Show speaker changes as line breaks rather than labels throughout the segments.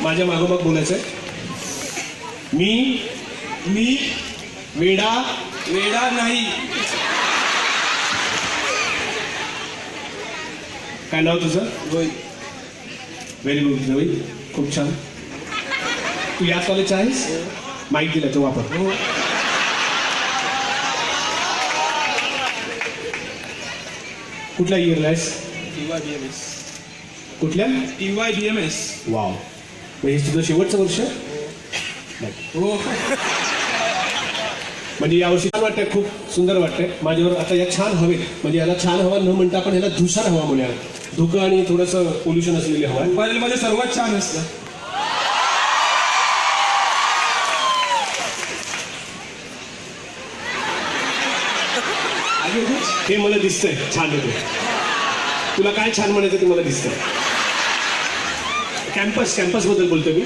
माझ्या मागोमाग बोलायचं आहे मी
मी
वेडा
वेडा नाही.
काय नाव तुझं?
रोहित.
Very good Rohit. खूप छान. तू याच कॉलेजचा आहेस? हो. माहिती दिला तो वापर.
हो.
कुठल्या इयरला आहेस?
T Y B M S
कुठल्या?
T Y B M S
wow म्हणजे तुझं शेवटचं वर्ष? नाही.
हो.
म्हणजे यावर्षी छान वाटतंय खूप सुंदर वाटतंय. माझ्यावर आता या छान हवे म्हणजे याला छान हवा न म्हणता आपण याला धुसार हवा म्हणूया. धुकं आणि थोडंसं पोल्युशन असलेली हवा
मोबाईलमध्ये सर्वात छान असतं.
हे मला दिसतंय. छान होते तुला काय छान म्हणायचं ते मला दिसतंय. कॅम्पस कॅम्पसबद्दल बोलतोय मी.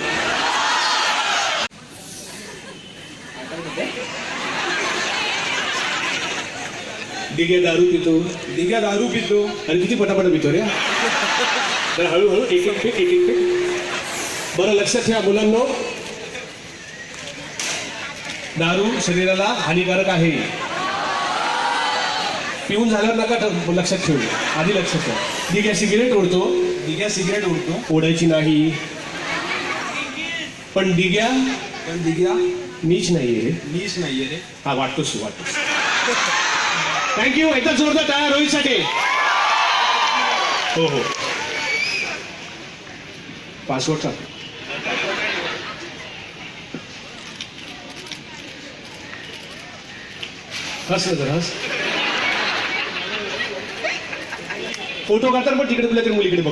दिघे दारू पितो.
दिघ्या दारू पितो.
अरे किती पटापट पितो रे. तर हळूहळू एक एक पेक एक एक पेक. बरं लक्षात ठेवा मुलांनो. दारू शरीराला हानिकारक आहे. पिऊन झाल्यावर नका ठ- लक्षात ठेवू. आधी लक्षात ठेवा. दिघ्या सिगरेट ओढतो.
दिघ्या सिगरेट ओढतो.
ओढायची नाही. पण दिघ्या?
पण दिघ्या?
नीच नाहीये रे.
नीच नाहीये रे.
हा वाटतोच वाटतोच. थँक्यू एकदा जोरदार टाळ्या रोहितसाठी. हो हो. पासवर्ड टाक. हस ना जरा हस. फोटो काढतात पण तिकडे तुला तरी मुलीकडे बघ